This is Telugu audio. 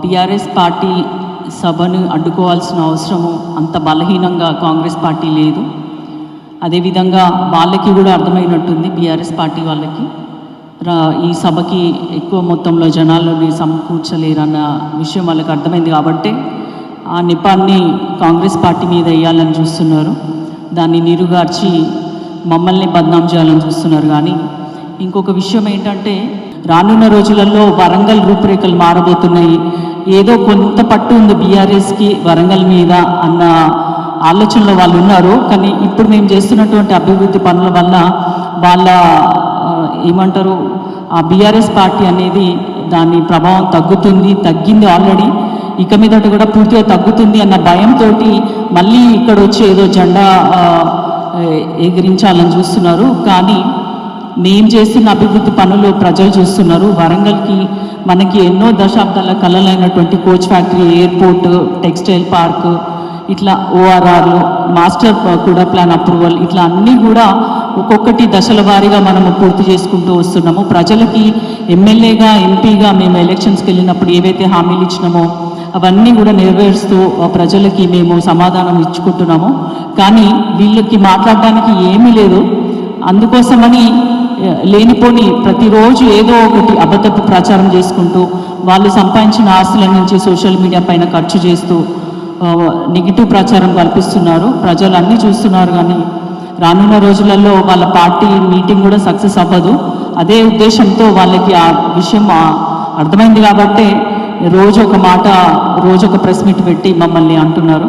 బీఆర్ఎస్ పార్టీ సభను అడ్డుకోవాల్సిన అవసరము అంత బలహీనంగా కాంగ్రెస్ పార్టీ లేదు. అదేవిధంగా వాళ్ళకి కూడా అర్థమైనట్టుంది బీఆర్ఎస్ పార్టీ వాళ్ళకి. ఈ సభకి ఎక్కువ మొత్తంలో జనాలని సమకూర్చలేరన్న విషయం వాళ్ళకి అర్థమైంది కాబట్టి ఆ నిపాన్ని కాంగ్రెస్ పార్టీ మీద వేయాలని చూస్తున్నారు. దాన్ని నీరుగార్చి మమ్మల్ని బద్నాం చేయాలని చూస్తున్నారు. కానీ ఇంకొక విషయం ఏంటంటే రానున్న రోజులలో వరంగల్ రూపురేఖలు మారబోతున్నాయి. ఏదో కొంత పట్టు ఉంది బీఆర్ఎస్కి వరంగల్ మీద అన్న ఆలోచనలో వాళ్ళు ఉన్నారు. కానీ ఇప్పుడు మేము చేస్తున్నటువంటి అభివృద్ధి పనుల వల్ల వాళ్ళ ఏమంటారు ఆ బీఆర్ఎస్ పార్టీ అనేది దాని ప్రభావం తగ్గుతుంది తగ్గింది ఆల్రెడీ. ఇక మీదట కూడా పూర్తిగా తగ్గుతుంది అన్న భయంతో మళ్ళీ ఇక్కడ వచ్చి ఏదో జెండా ఎగిరించాలని చూస్తున్నారు. కానీ మేం చేస్తున్న అభివృద్ధి పనులు ప్రజలు చూస్తున్నారు. వరంగల్కి మనకి ఎన్నో దశాబ్దాల కలలైనటువంటి coach factory airport textile park ఇట్లా ఓఆర్ఆర్లు మాస్టర్ కూడా ప్లాన్ అప్రూవల్ ఇట్లా అన్నీ కూడా ఒక్కొక్కటి దశల వారీగా మనము పూర్తి చేసుకుంటూ వస్తున్నాము. ప్రజలకి ఎమ్మెల్యేగా ఎంపీగా మేము ఎలక్షన్స్కి వెళ్ళినప్పుడు ఏవైతే హామీలు ఇచ్చినామో అవన్నీ కూడా నెరవేరుస్తూ ప్రజలకి మేము సమాధానం ఇచ్చుకుంటున్నాము. కానీ వీళ్ళకి మాట్లాడడానికి ఏమీ లేదు. అందుకోసమని లేనిపోని ప్రతిరోజు ఏదో ఒకటి అబద్ధపు ప్రచారం చేసుకుంటూ వాళ్ళు సంపాదించిన ఆస్తుల నుంచి సోషల్ మీడియా పైన ఖర్చు చేస్తూ నెగిటివ్ ప్రచారం కల్పిస్తున్నారు. ప్రజలు అన్నీ చూస్తున్నారు కానీ రానున్న రోజులలో వాళ్ళ పార్టీ మీటింగ్ కూడా సక్సెస్ అవ్వదు. అదే ఉద్దేశంతో వాళ్ళకి ఆ విషయం అర్థమైంది కాబట్టే రోజు ఒక మాట రోజు ఒక ప్రెస్ మీట్ పెట్టి మమ్మల్ని అంటున్నారు.